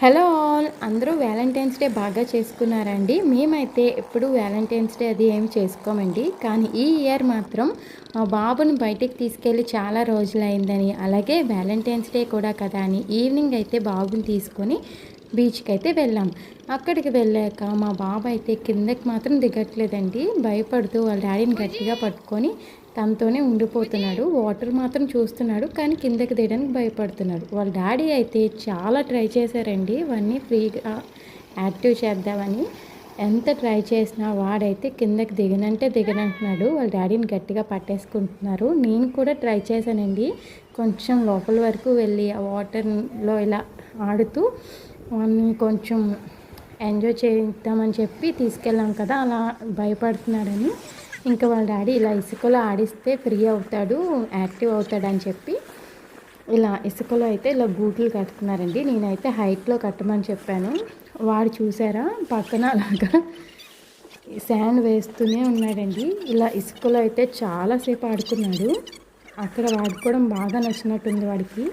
Hello all. అందరూ Valentine's day బాగా చేసుకున్నారండి. మేమైతే ఎప్పుడు వ్యాలంటైన్స్ డే అది ఏమి చేసుకోమండి. కానీ ఈ ఇయర్ మాత్రం మా బాబుని బయటికి తీసుకెళ్ళి చాలా రోజులైందని అలాగే వ్యాలంటైన్స్ డే కూడా కదా అని ఈవినింగ్ అయితే బాబుని తీసుకొని బీచ్కి అయితే వెళ్ళాం. అక్కడికి వెళ్ళాక మా బాబు అయితే కిందకి మాత్రం దిగట్లేదండి. భయపడుతూ వాళ్ళ డాడీని గట్టిగా పట్టుకొని తనతోనే ఉండిపోతున్నాడు. వాటర్ మాత్రం చూస్తున్నాడు కానీ కిందకి దిగడానికి భయపడుతున్నాడు. వాళ్ళ డాడీ అయితే చాలా ట్రై చేశారండి. ఇవన్నీ ఫ్రీగా యాక్టివ్ చేద్దామని ఎంత ట్రై చేసినా వాడైతే కిందకి దిగనంటే దిగనంటున్నాడు. వాళ్ళ డాడీని గట్టిగా పట్టేసుకుంటున్నారు. నేను కూడా ట్రై చేశానండి. కొంచెం లోపల వరకు వెళ్ళి ఆ వాటర్లో ఇలా ఆడుతూ వాడిని కొంచెం ఎంజాయ్ చేద్దామని చెప్పి తీసుకెళ్ళాం కదా అలా భయపడుతున్నాడని ఇంకా వాళ్ళ డాడీ ఇలా ఇసుకలో ఆడిస్తే ఫ్రీ అవుతాడు యాక్టివ్ అవుతాడని చెప్పి ఇలా ఇసుకలో అయితే ఇలా గూట్లు కడుతున్నారండి. నేనైతే హైట్లో కట్టమని చెప్పాను. వాడు చూసారా? పక్కన అలాగా శాండ్ వేస్తూనే ఉన్నాడండి. ఇలా ఇసుకలో అయితే చాలాసేపు ఆడుకున్నాడు. అక్కడ వాడుకోవడం బాగా నచ్చినట్టుంది వాడికి.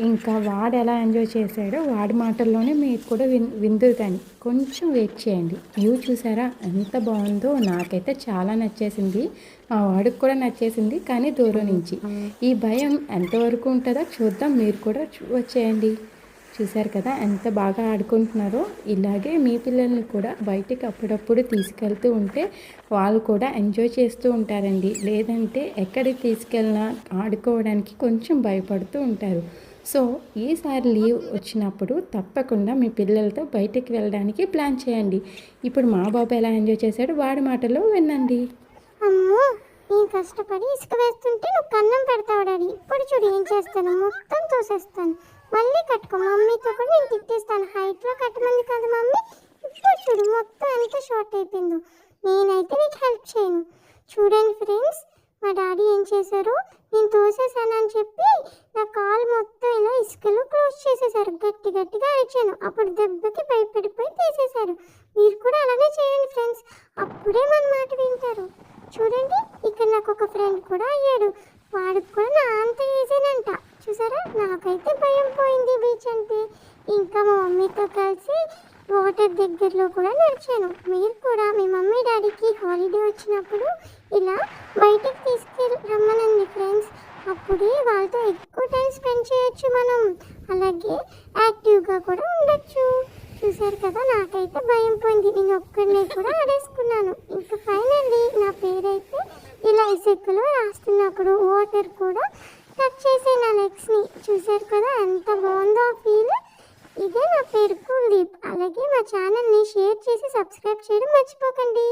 ఇంకా వాడు ఎలా ఎంజాయ్ చేశాడో వాడి మాటల్లోనే మీరు కూడా విన్ విందురు కానీ కొంచెం వెయిట్ చేయండి. వ్యూ చూసారా? ఎంత బాగుందో నాకైతే చాలా నచ్చేసింది. మా వాడికి కూడా నచ్చేసింది కానీ దూరం నుంచి. ఈ భయం ఎంతవరకు ఉంటుందో చూద్దాం. మీరు కూడా వచ్చేయండి. చూశారు కదా? ఎంత బాగా ఆడుకుంటున్నారో. ఇలాగే మీ పిల్లల్ని కూడా బయటికి అప్పుడప్పుడు తీసుకెళ్తూ ఉంటే వాళ్ళు కూడా ఎంజాయ్ చేస్తూ ఉంటారండి. లేదంటే ఎక్కడికి తీసుకెళ్ళినా ఆడుకోవడానికి కొంచెం భయపడుతూ ఉంటారు. సో ఈసారి లీవ్ వచ్చినప్పుడు తప్పకుండా మీ పిల్లలతో బయటికి వెళ్ళడానికి ప్లాన్ చేయండి. ఇప్పుడు మా బాబు ఎలా ఎంజాయ్ చేశాడు వాడి మాటలో వినండి. అమ్మో నేను కష్టపడి ఇసుక వేస్తుంటే నువ్వు కన్నం పెడతావు డాడీ. ఇప్పుడు చూడు ఏం చేస్తాను మొత్తం తోసేస్తాను. మళ్ళీ కట్టుకో మమ్మీతో కూడా నేను తిట్టేస్తాను. హైట్లో కట్టమంది కదా మమ్మీ. ఇప్పుడు చూడు మొత్తం ఎంత షార్ట్ అయిపోయిందో. నేనైతే నీకు హెల్ప్ చేయను. చూడండి ఫ్రెండ్స్ మా డాడీ ఏం చేశారు? నేను తోసేసానని చెప్పి నా కాలు మొత్తం ఇలా ఇసుకలో క్లోజ్ చేసేసారు గట్టి గట్టిగా అరిచాను. అప్పుడు దెబ్బకి భయపడిపోయి తీసేశారు. మీరు కూడా అలానే చేయండి ఫ్రెండ్స్. అప్పుడే మన మాట వింటారు. చూడండి ఇక్కడ నాకు ఒక ఫ్రెండ్ కూడా అయ్యాడు. వాడికి కూడా నా అంత ఈజీనంట చూసారా? నాకైతే భయం పోయింది బీచ్ అంటే. ఇంకా మా మమ్మీతో కలిసి వాటర్ దగ్గరలో కూడా నడిచాను. మీరు కూడా మీ మమ్మీ డాడీకి హాలిడే వచ్చినప్పుడు ఇలా బయటికి తీసుకెళ్ళి రమ్మనండి ఫ్రెండ్స్ అప్పుడే వాళ్ళతో ఎక్కువ టైం స్పెండ్ చేయొచ్చు మనం. అలాగే యాక్టివ్గా కూడా ఉండొచ్చు. చూశారు కదా నాకైతే భయం పోయింది. నేను ఒక్కడినే కూడా ఆడేసుకున్నాను. ఇంకా ఫైనల్లీ నా పేరైతే ఇలా ఇసుకలో రాస్తున్నప్పుడు వాటర్ కూడా టచ్ చేసే నా. లెగ్స్ని చూశారు కదా ఎంత బాగుందో ఆ ఫీల్ ఇదే నా పేరు కుల్దీప్ అలాగే మా ఛానల్ని షేర్ చేసి సబ్స్క్రైబ్ చేయడం మర్చిపోకండి.